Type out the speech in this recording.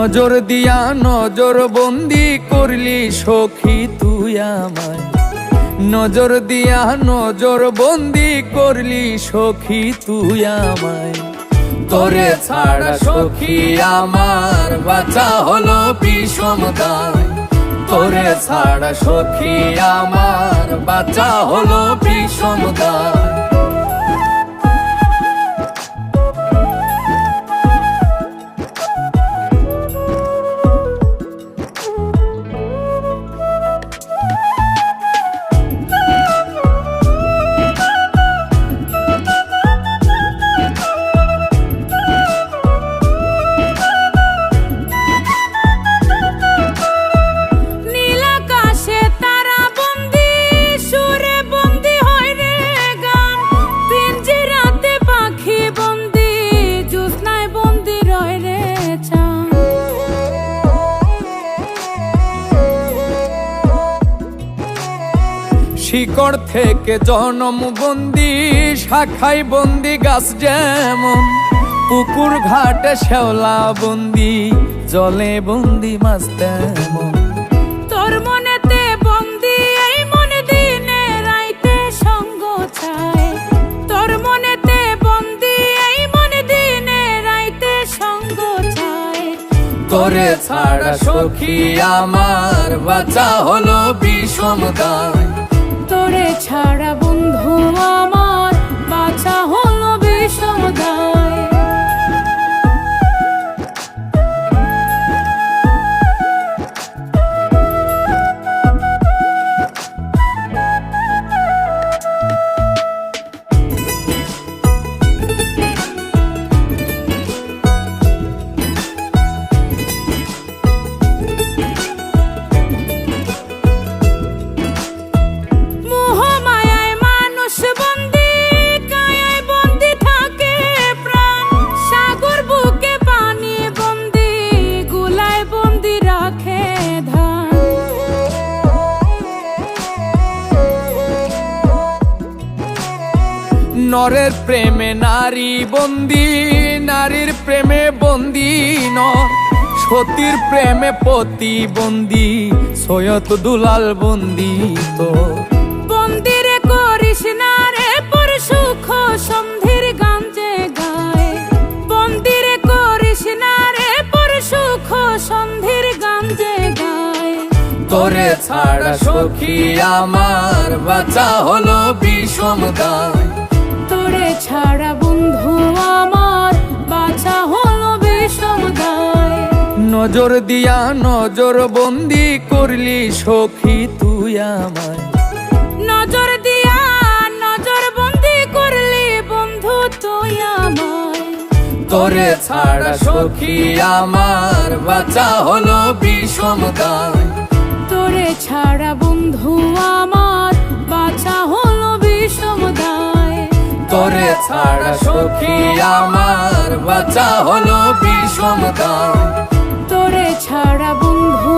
নজর দিয়া নজর বন্দি করলি সখী তুই আমায়। নজর দিয়া নজর বন্দি করলি সখী তুই আমায়। তোরে ছাড়া সখী আমার বাঁচা হলো বিষম দায়। তোরে ছাড়া সখী আমার বাঁচা হলো বিষম দায়। শিকড় থেকে জনম বন্দি শাখায় বন্দি গাছ যেমন। পুকুর ঘাটে শ্যাওলা বন্দি জলে বন্দি মাছ তেমন। তোর মনেতে বন্দি এই মনে দিনে রাইতে সঙ্গ চায়। তোর মনেতে বন্দি এই মনে দিনে রাইতে সঙ্গ চায়। তোরে ছাড়া সখী আমার বাঁচা হলো বিষম দায়। তোরে ছাড়া বন্ধু আমার। নরের প্রেমে নারী বন্দি নারীর প্রেমে বন্দি নর। সতীর প্রেমে পতি বন্দি সৈয়দ দুলাল বন্দি তো বন্দিরে করিস না রে পর সুখ সন্ধির গাঞ্জে গায়। বন্দিরে করিস না রে পর সুখ সন্ধির গাঞ্জে গায়। তোরে ছাড়া সখী আমার বাঁচা হলো বিষম তোরে ছাড়া বন্ধু আমার বাঁচা হলো বিষমদায় নজর দিয়া নজর বন্দি করলি সখী তুই আমায়। নজর দিয়া নজর বন্দি করলি বন্ধু তুই আমায়। তোরে ছাড়া সখী আমার বাঁচা হলো বিষম তোরে ছাড়া বন্ধু আমার তোরে ছাড়া সখী আমার বাঁচা হলো বিষম তোরে ছাড়া বন্ধু